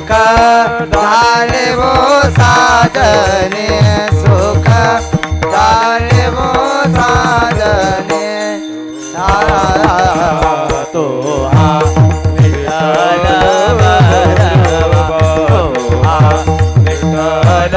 सुख झाले वो साजने सुख झाले वो साजने। तो हा विठ्ठल भरवा हा विठ्ठल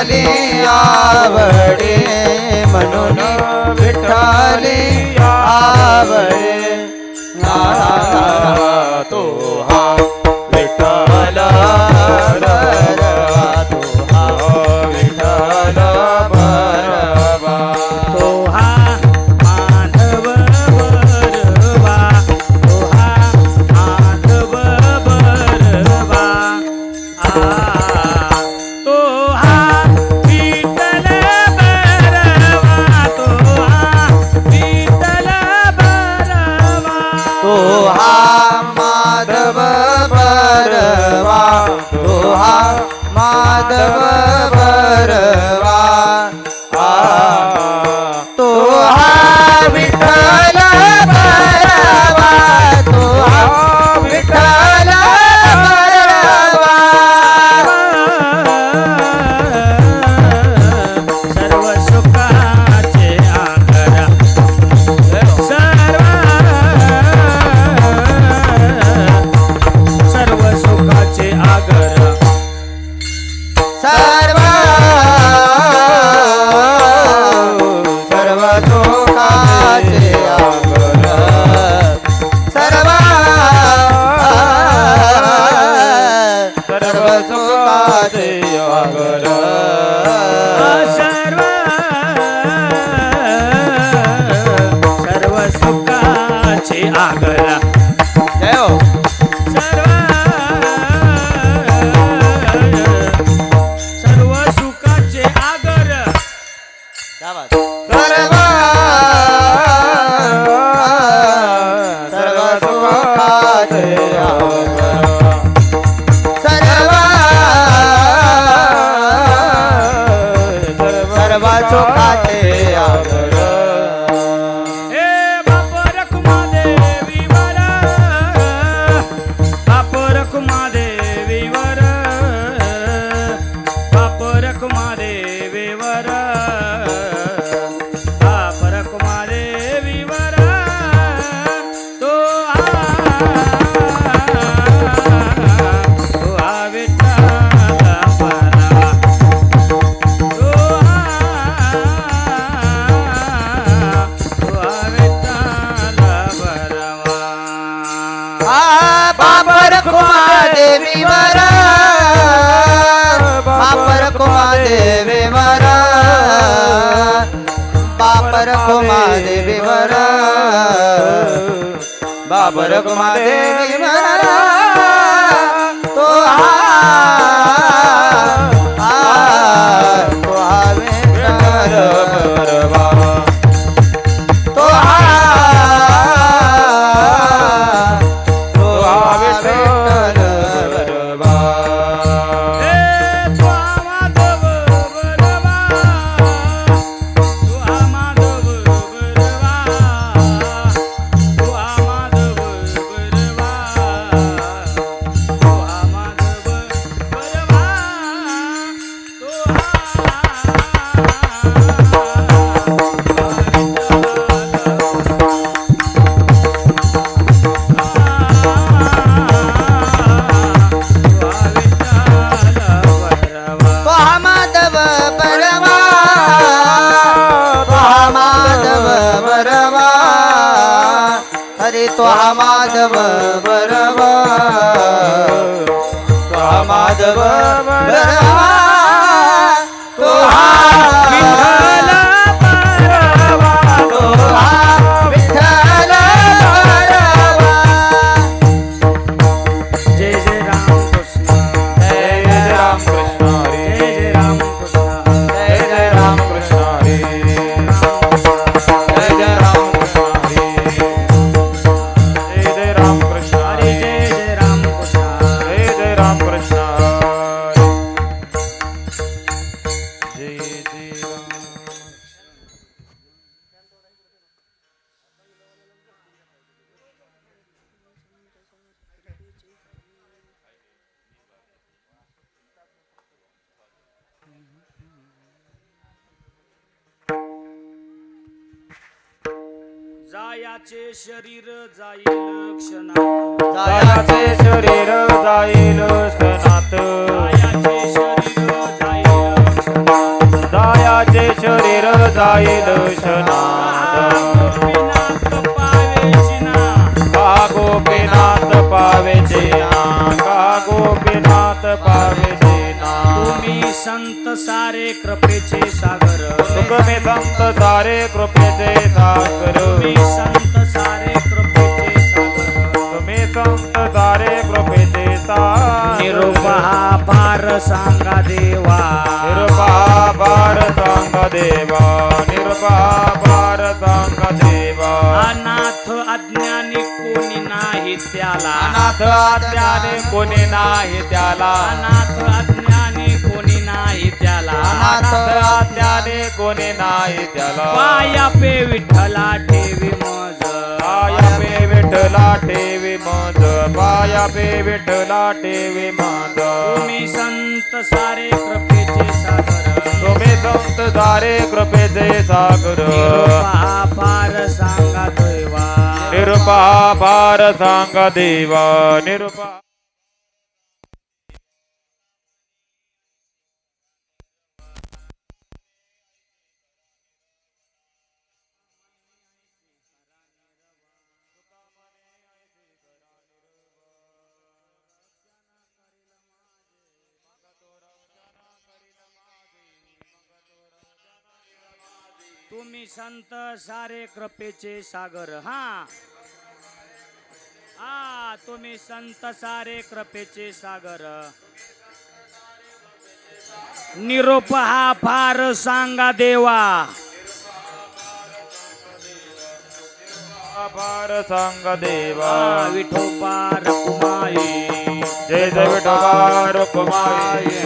विठाली आवडे म्हणून विठाली आवडे. Ah, tomada बापर कुमा देवी वर बाबर कुमा देवी तो आ अरे माधव बरवा. तो माधव बरवा. जायाचे शरीर जाईल क्षणात. जायाचे शरीर जाईल सनात जायाचे शरीर जाईल क्षणात. जायाचे शरीर जाईल क्षणात. गोपीनाथ पावेची संत सारे कृपेचे सागर. तुम्ही संत सारे कृपेचे सागर. तुम्ही संत सारे कृपेचे सागर. तुम्ही संत सारे कृपेचे सागर. निरोपा सांगा देवा. निरुपा सांग देवा. निरुपा सांग देवा. अनाथ अज्ञानी कोणी नाही त्याला. अनाथ आत्याने कोणी नाही त्याला. अनाथ अज्ञानी अनाथ आत्याने कोणी नाही त्याला. पाया पे विठ्ठला ठेवी मज. पाया पे विठ्ठला ठेवी मज. पाया पे विठ्ठला ठेवी मज. तुम्ही संत सारे कृपेचे सागर. तुम्ही संत सारे कृपेचे सागर. पार सांगा देवा. निरुपा पार सांग देवा. निरुपा तुम्ही संत सारे कृपेचे सागर. हा. हा तुम्ही संत सारे कृपेचे सागर. निरोप हा फार सांगा देवा. पार सांग देवा. विठोबा रखुमाई जय जय विठोबा रुक्माई.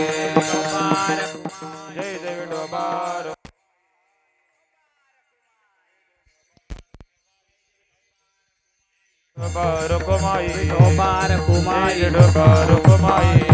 विठोबा रुक्माई विठोबा रखुमाई. जय विठोबा रुक्माई